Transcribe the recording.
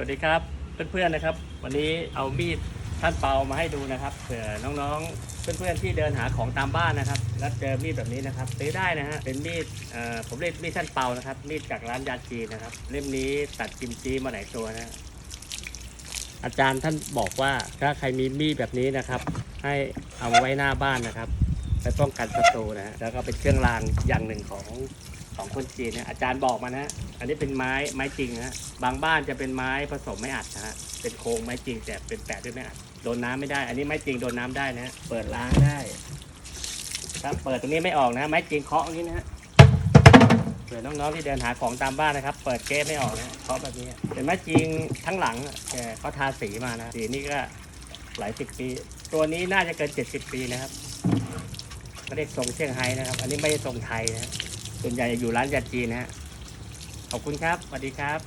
สวัสดีครับเพื่อนๆนะครับ วันนี้เอามีดท่านเปามาให้ดูนะครับเผื่อน้องๆ เพื่อนๆที่เดินหาของตามบ้านนะครับ แล้วเจอมีดแบบนี้นะครับซื้อได้นะฮะเป็นมีดผมเรียกมีดท่านเปานะครับ มีดจากร้านยาจีนะครับ เล่มนี้ตัดจิมจีมาหลายตัวนะอาจารย์ท่านบอกว่าถ้าใครมีมีดแบบนี้นะครับ ให้เอามาไว้หน้าบ้านนะครับไปป้องกันศัตรูนะฮะแล้วก็เป็นเครื่องรางอย่างหนึ่งของ ของคนจีนนะอาจารย์บอกมานะอันนี้เป็นไม้ไม้จริงนะบางบ้านจะเป็นไม้ผสมไม่อัดนะฮะเป็นโครงไม้จริงแต่เป็นแปะด้วยไม่อัดโดนน้ำไม่ได้ อันนี้ไม้จริงโดนน้ำได้นะฮะเปิดล้างได้ถ้าเปิดตรงนี้ไม่ออกนะ ไม้จริงเคาะอย่างนี้นะฮะเผื่อน้องๆที่เดินหาของตามบ้านนะครับ เปิดเก๊ไม่ออกนะเคาะแบบนี้เป็นไม้จริงทั้งหลังแต่เขาทาสีมานะสีนี่ก็หลายสิบปี ตัวนี้น่าจะเกินเจ็ดสิบปีนะครับไม่ได้ทรงเซี่ยงไฮ้นะครับ อันนี้ไม่ได้ทรงไทยนะฮะ ส่วนใหญ่อยู่ร้านยาจีนนะฮะขอบคุณครับสวัสดีครับ